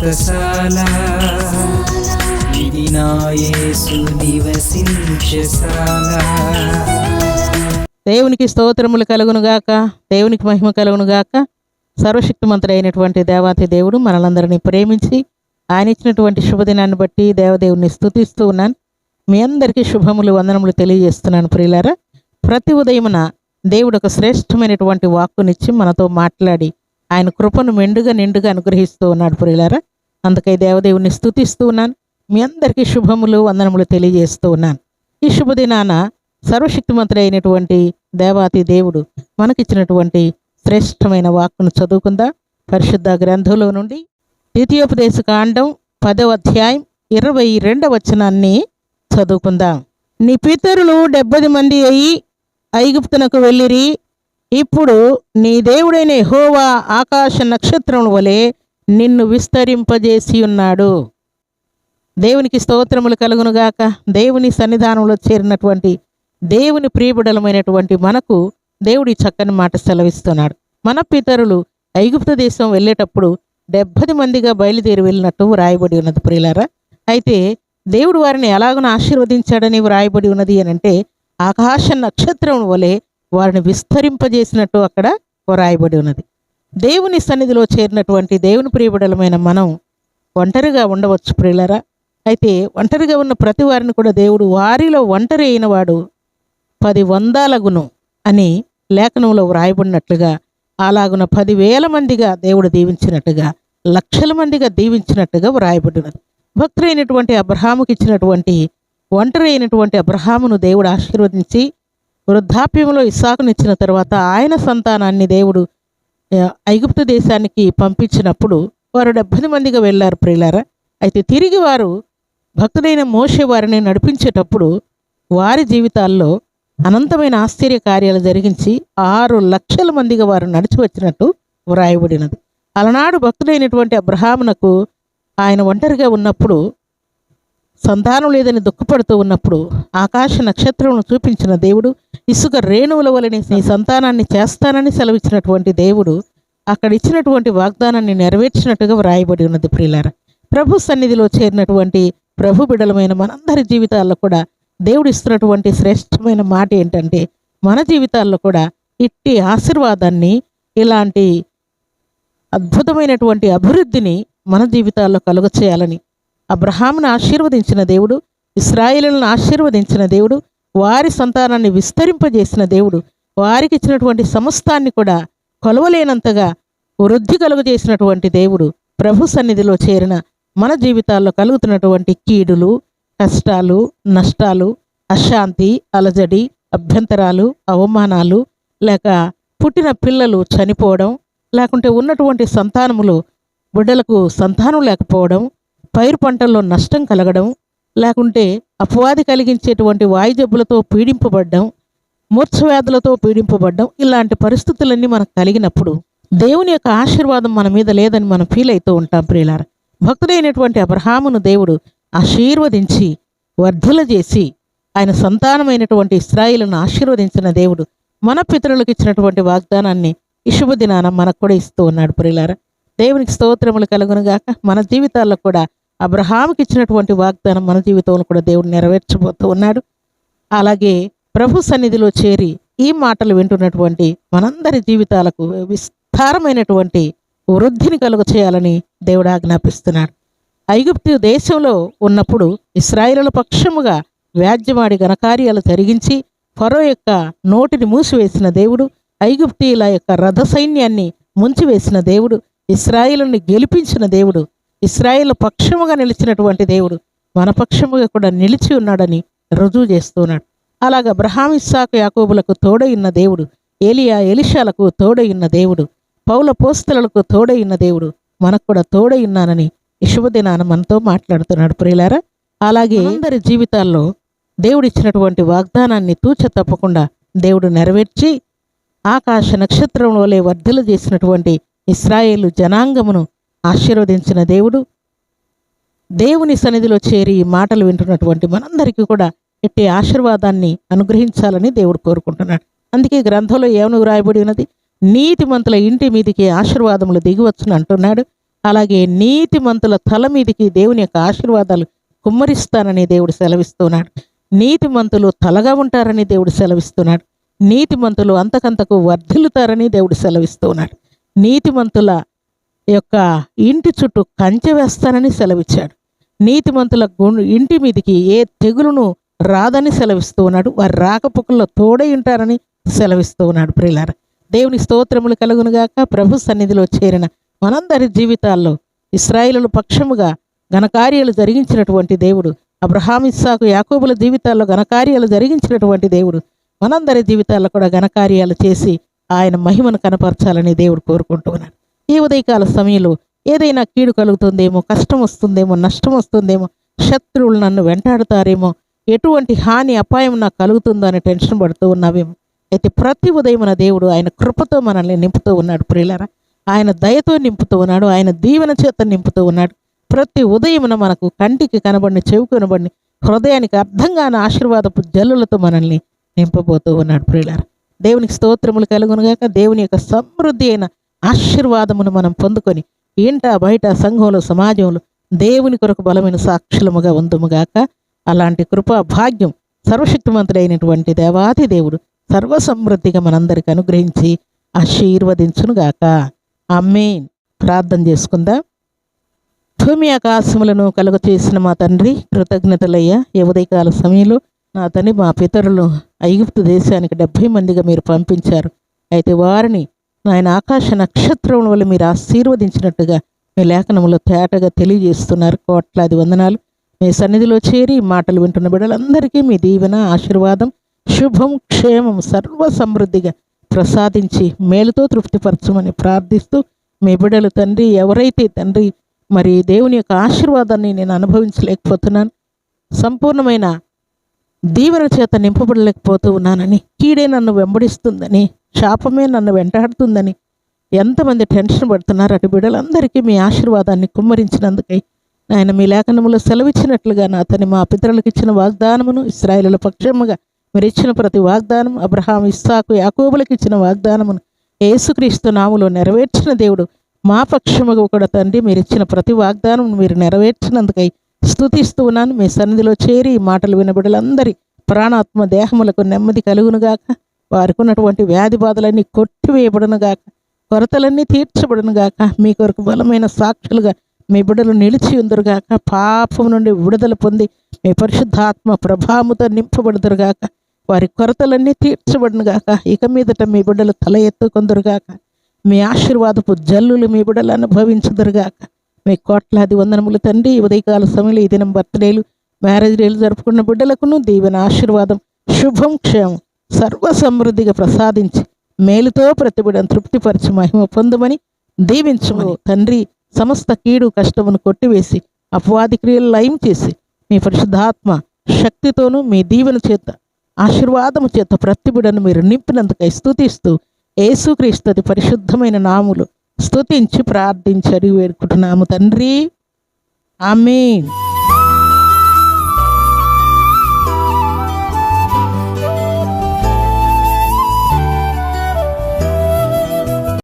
వ్రతశాల ఇది నివసించశాల దేవునికి స్తోత్రములు కలుగును గాక దేవునికి మహిమ కలుగును గాక సర్వశక్తిమంతుడు అయినటువంటి దేవాతి దేవుడు మనలందరినీ ప్రేమించి ఆయన ఇచ్చినటువంటి శుభదినాన్ని బట్టి దేవదేవుని స్తుతిస్తూ ఉన్నాను. మీ అందరికీ శుభములు వందనములు తెలియజేస్తున్నాను ప్రియులారా. ప్రతి ఉదయమున దేవుడు ఒక శ్రేష్టమైనటువంటి వాక్కునిచ్చి మనతో మాట్లాడి ఆయన కృపను మెండుగా నిండుగా అనుగ్రహిస్తూ ఉన్నాడు ప్రియులారా. అందుకై దేవదేవుని స్థుతిస్తూ ఉన్నాను. మీ అందరికీ శుభములు వందనములు తెలియజేస్తూ ఉన్నాను. ఈ శుభదినాన సర్వశక్తిమంతుడు అయినటువంటి దేవాతి దేవుడు మనకిచ్చినటువంటి శ్రేష్టమైన వాక్కును చదువుకుందా. పరిశుద్ధ గ్రంథంలో నుండి ద్వితీయోపదేశ కాండం పదవ అధ్యాయం ఇరవై రెండవ వచనాన్ని చదువుకుందాం. నీ పితరులు డెబ్బది మంది అయి ఐగుప్తునకు వెళ్ళిరి. ఇప్పుడు నీ దేవుడైన హోవా ఆకాశ నక్షత్రం వలె నిన్ను విస్తరింపజేసి ఉన్నాడు. దేవునికి స్తోత్రములు కలుగునుగాక దేవుని సన్నిధానంలో చేరినటువంటి దేవుని ప్రియబుడలమైనటువంటి మనకు దేవుడి చక్కని మాట సెలవిస్తున్నాడు. మన పితరులు ఐగుప్త దేశం వెళ్ళేటప్పుడు డెబ్బది మందిగా బయలుదేరి వెళ్ళినట్టు వ్రాయబడి ఉన్నది ప్రియులారా. అయితే దేవుడు వారిని ఎలాగనో ఆశీర్వదించాడని వ్రాయబడి ఉన్నది అని అంటే ఆకాశ నక్షత్రం వలె వారిని విస్తరింపజేసినట్టు అక్కడ వ్రాయబడి ఉన్నది. దేవుని సన్నిధిలో చేరినటువంటి దేవుని ప్రియబడలమైన మనం ఒంటరిగా ఉండవచ్చు ప్రియులరా. అయితే ఒంటరిగా ఉన్న ప్రతి వారిని కూడా దేవుడు వారిలో ఒంటరి అయినవాడు పది వందలగును అని లేఖనంలో వ్రాయబడినట్లుగా అలాగున పదివేల మందిగా దేవుడు దీవించినట్టుగా లక్షల మందిగా దీవించినట్టుగా వ్రాయబడినది. భక్తులైనటువంటి అబ్రహాముకి ఇచ్చినటువంటి ఒంటరి అయినటువంటి అబ్రహామును దేవుడు ఆశీర్వదించి వృద్ధాప్యంలో ఇస్సాకునిచ్చిన తర్వాత ఆయన సంతానాన్ని దేవుడు ఐగుప్తు దేశానికి పంపించినప్పుడు వారు డెబ్బై మందిగా వెళ్ళారు ప్రియులారా. అయితే తిరిగి వారు భక్తుడైన మోషే వారిని నడిపించేటప్పుడు వారి జీవితాల్లో అనంతమైన ఆశ్చర్య కార్యాలు జరిగించి ఆరు లక్షల మందిగా వారు నడిచి వచ్చినట్టు వ్రాయబడినది. అలనాడు భక్తుడైనటువంటి అబ్రహామునకు ఆయన ఒంటరిగా ఉన్నప్పుడు సంతానం లేదని దుఃఖపడుతూ ఉన్నప్పుడు ఆకాశ నక్షత్రమును చూపించిన దేవుడు ఇసుక రేణువుల వలనే నీ సంతానాన్ని చేస్తానని సెలవిచ్చినటువంటి దేవుడు అక్కడ ఇచ్చినటువంటి వాగ్దానాన్ని నెరవేర్చినట్టుగా వ్రాయబడి ఉన్నది ప్రియులార. ప్రభు సన్నిధిలో చేరినటువంటి ప్రభు బిడలమైన మనందరి జీవితాల్లో కూడా దేవుడు ఇస్తున్నటువంటి శ్రేష్టమైన మాట ఏంటంటే మన జీవితాల్లో కూడా ఇట్టి ఆశీర్వాదాన్ని ఇలాంటి అద్భుతమైనటువంటి అభివృద్ధిని మన జీవితాల్లో కలుగ చేయాలని అబ్రహామును ఆశీర్వదించిన దేవుడు ఇస్రాయిలను ఆశీర్వదించిన దేవుడు వారి సంతానాన్ని విస్తరింపజేసిన దేవుడు వారికి ఇచ్చినటువంటి సమస్తాన్ని కూడా కొలవలేనంతగా వృద్ధి కలుగజేసినటువంటి దేవుడు ప్రభు సన్నిధిలో చేరిన మన జీవితాల్లో కలుగుతున్నటువంటి కీడులు కష్టాలు నష్టాలు అశాంతి అలజడి అభ్యంతరాలు అవమానాలు లేక పుట్టిన పిల్లలు చనిపోవడం లేకుంటే ఉన్నటువంటి సంతానములు బిడ్డలకు సంతానం లేకపోవడం పైరు పంటల్లో నష్టం కలగడం లేకుంటే అపవాది కలిగించేటువంటి వాయుజబ్బులతో పీడింపబడ్డం మూర్ఛవ్యాధులతో పీడింపబడ్డం ఇలాంటి పరిస్థితులన్నీ మనకు కలిగినప్పుడు దేవుని యొక్క ఆశీర్వాదం మన మీద లేదని మనం ఫీల్ అవుతూ ఉంటాం ప్రియులార. భక్తుడైనటువంటి అబ్రహామును దేవుడు ఆశీర్వదించి వర్ధుల చేసి ఆయన సంతానమైనటువంటి ఇస్రాయిలను ఆశీర్వదించిన దేవుడు మన పితరులకు ఇచ్చినటువంటి వాగ్దానాన్ని ఈ శుభదినాన మనకు కూడా ఇస్తూ ఉన్నాడు ప్రియులార. దేవునికి స్తోత్రములు కలుగునుగాక. మన జీవితాల్లో కూడా అబ్రహాంకి ఇచ్చినటువంటి వాగ్దానం మన జీవితంలో కూడా దేవుడు నెరవేర్చబోతూ ఉన్నాడు. అలాగే ప్రభు సన్నిధిలో చేరి ఈ మాటలు వింటున్నటువంటి మనందరి జీవితాలకు విస్తారమైనటువంటి వృద్ధిని కలుగ చేయాలని దేవుడు ఆజ్ఞాపిస్తున్నాడు. ఐగుప్తు దేశంలో ఉన్నప్పుడు ఇస్రాయిల పక్షముగా వ్యాజ్యమాడి ఘనకార్యాలు జరిగించి ఫరో యొక్క నోటిని మూసివేసిన దేవుడు ఐగుప్తీయుల యొక్క రథ సైన్యాన్ని ముంచివేసిన దేవుడు ఇస్రాయిలను గెలిపించిన దేవుడు ఇస్రాయేల్ పక్షముగా నిలిచినటువంటి దేవుడు మన పక్షముగా కూడా నిలిచి ఉన్నాడని రుజువు చేస్తున్నాడు అలాగ అబ్రహాం ఇస్సాకు యాకోబులకు తోడైన దేవుడు ఏలియా ఎలిషాలకు తోడైన దేవుడు పౌల పోస్తలకు తోడైన దేవుడు మనకు కూడా తోడైన్నానని ఈ శుభదినాన మనతో మాట్లాడుతున్నాడు ప్రియులారా. అలాగే అందరి జీవితాల్లో దేవుడిచ్చినటువంటి వాగ్దానాన్ని తూచ తప్పకుండా దేవుడు నెరవేర్చి ఆకాశ నక్షత్రం వలె వర్ధలు చేసినటువంటి ఇస్రాయేలు జనాంగమును ఆశీర్వదించిన దేవుడు దేవుని సన్నిధిలో చేరి ఈ మాటలు వింటున్నటువంటి మనందరికీ కూడా ఎట్టి ఆశీర్వాదాన్ని అనుగ్రహించాలని దేవుడు కోరుకుంటున్నాడు. అందుకే గ్రంథంలో ఏమని వ్రాయబడి ఉన్నది? నీతిమంతుల ఇంటి మీదికి ఆశీర్వాదములు దిగివచ్చును అంటున్నాడు. అలాగే నీతిమంతుల తల మీదికి దేవుని యొక్క ఆశీర్వాదాలు కుమ్మరిస్తానని దేవుడు సెలవిస్తున్నాడు. నీతిమంతులు తలగా ఉంటారని దేవుడు సెలవిస్తున్నాడు. నీతిమంతులు అంతకంతకు వర్ధిల్లుతారని దేవుడు సెలవిస్తున్నాడు. నీతిమంతుల యొక్క ఇంటి చుట్టూ కంచె వేస్తానని సెలవిచ్చాడు. నీతిమంతుల గుండు ఇంటి మీదికి ఏ తెగులును రాదని సెలవిస్తూ ఉన్నాడు. వారి రాకపోకల్లో తోడై ఉంటారని సెలవిస్తూ ఉన్నాడు ప్రియులార. దేవుని స్తోత్రములు కలుగునుగాక ప్రభు సన్నిధిలో చేరిన మనందరి జీవితాల్లో ఇస్రాయిలు పక్షముగా ఘనకార్యాలు జరిగించినటువంటి దేవుడు అబ్రహాం ఇస్సాకు యాకోబుల జీవితాల్లో ఘనకార్యాలు జరిగించినటువంటి దేవుడు మనందరి జీవితాల్లో కూడా ఘనకార్యాలు చేసి ఆయన మహిమను కనపరచాలని దేవుడు కోరుకుంటూ ఉన్నాడు. ఈ ఉదయకాల సమయంలో ఏదైనా కీడు కలుగుతుందేమో కష్టం వస్తుందేమో నష్టం వస్తుందేమో శత్రువులు నన్ను వెంటాడుతారేమో ఎటువంటి హాని అపాయం నాకు కలుగుతుందో అని టెన్షన్ పడుతూ ఉన్నావేమో. అయితే ప్రతి ఉదయం మన దేవుడు ఆయన కృపతో మనల్ని నింపుతూ ఉన్నాడు ప్రియులారా. ఆయన దయతో నింపుతూ ఉన్నాడు ఆయన దీవెన చేత నింపుతూ ఉన్నాడు. ప్రతి ఉదయమున మనకు కంటికి కనబడిన చెవి కనబడిన హృదయానికి అర్థం కాని ఆశీర్వాదపు జల్లులతో మనల్ని నింపబోతూ ఉన్నాడు ప్రియులారా. దేవునికి స్తోత్రములు కలుగునుగాక. దేవుని యొక్క సమృద్ధి అయిన ఆశీర్వాదమును మనం పొందుకొని ఇంట బయట సంఘంలో సమాజంలో దేవుని కొరకు బలమైన సాక్షులముగా ఉందుముగాక? అలాంటి కృపా భాగ్యం సర్వశక్తిమంతుడైనటువంటి దేవాది దేవుడు సర్వసమృద్ధిగా మనందరికీ అనుగ్రహించి ఆశీర్వదించునుగాక. అమ్మేన్ ప్రార్థన చేసుకుందాం. భూమి ఆకాశములను కలుగ చేసిన మా తండ్రి కృతజ్ఞతలయ్యా. ఈ ఉదయకాల సమయంలో నా తండ్రి మా పితరులు ఐగుప్తు దేశానికి డెబ్భై మందిగా మీరు పంపించారు. అయితే వారిని నాయన ఆకాశ నక్షత్రముల వల్ల మీరు ఆశీర్వదించినట్టుగా మీ లేఖనములో తేటగా తెలియజేస్తున్నారు. కోట్లాది వందనాలు. మీ సన్నిధిలో చేరి మాటలు వింటున్న బిడ్డలందరికీ మీ దీవెన ఆశీర్వాదం శుభం క్షేమం సర్వ సమృద్ధిగా ప్రసాదించి మేలుతో తృప్తిపరచమని ప్రార్థిస్తూ మీ బిడ్డలు తండ్రి ఎవరైతే తండ్రి మరి దేవుని యొక్క ఆశీర్వాదాన్ని నేను అనుభవించలేకపోతున్నాను సంపూర్ణమైన దీవెన చేత నింపబడలేకపోతూ ఉన్నానని కీడే నన్ను వెంబడిస్తుందని శాపమే నన్ను వెంటాడుతుందని ఎంతమంది టెన్షన్ పడుతున్నారు అటు బిడ్డలందరికీ మీ ఆశీర్వాదాన్ని కుమ్మరించినందుకై ఆయన మీ లేఖనములో సెలవిచ్చినట్లుగా నా అతని మా పితరులకు ఇచ్చిన వాగ్దానమును ఇస్రాయిల పక్షముగా మీరు ఇచ్చిన ప్రతి వాగ్దానం అబ్రహాం ఇస్సాకు యాకోబులకు ఇచ్చిన వాగ్దానమును యేసుక్రీస్తు నాములో నెరవేర్చిన దేవుడు మా పక్షముగా కూడా తండ్రి మీరు ఇచ్చిన ప్రతి వాగ్దానం మీరు నెరవేర్చినందుకై స్థుతిస్తూ ఉన్నాను. మీ సన్నిధిలో చేరి ఈ మాటలు వినబడలందరి ప్రాణాత్మ దేహములకు నెమ్మది కలుగునుగాక. వారికి ఉన్నటువంటి వ్యాధి బాధలన్నీ కొట్టివేయబడునుగాక కొరతలన్నీ తీర్చబడునుగాక మీ కొరకు బలమైన సాక్షులుగా మీ బిడ్డలు నిలిచి ఉందరుగాక పాపం నుండి విడుదల పొంది మీ పరిశుద్ధాత్మ ప్రభావముతో నింపబడుదురుగాక వారి కొరతలన్నీ తీర్చబడునుగాక ఇక మీదట మీ బిడ్డలు తల ఎత్తుకొందరుగాక మీ ఆశీర్వాదపు జల్లులు మీ బిడ్డలు అనుభవించదురుగాక మీ కోట్లాది వందనములు తండ్రి ఉదయకాల సమయంలో ఈ దినం బర్త్డేలు మ్యారేజ్ డేలు జరుపుకున్న బిడ్డలకును దీవెన ఆశీర్వాదం శుభం క్షేమం. సర్వ సమృద్ధిగా ప్రసాదించి మేలుతో ప్రతి తృప్తిపరచి తృప్తిపరిచి మహిమ పొందమని దీవించమని తండ్రి సమస్త కీడు కష్టమును కొట్టివేసి అపవాది క్రియలు లయం చేసి మీ పరిశుద్ధాత్మ శక్తితోనూ మీ దీవెన చేత ఆశీర్వాదము చేత ప్రతిభుడను మీరు నింపినందుకై స్థుతిస్తూ ఏసుక్రీస్తుది పరిశుద్ధమైన నాములు స్తుతించి ప్రార్థించి అడిగి వేడుకుంటున్నాము తండ్రి. ఆమేన్.